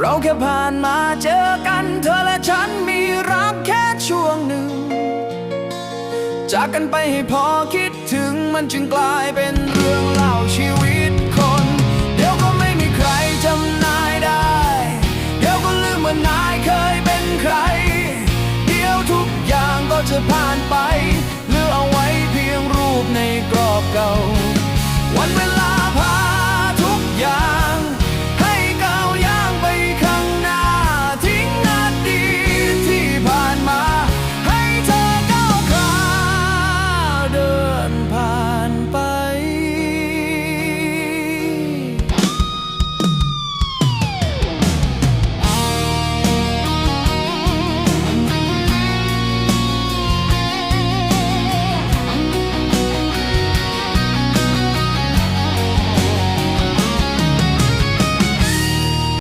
เราแค่ผ่านมาเจอกันเธอและฉันมีรักแค่ช่วงหนึ่ง จากกันไปให้พอคิดถึงมันจึงกลายเป็น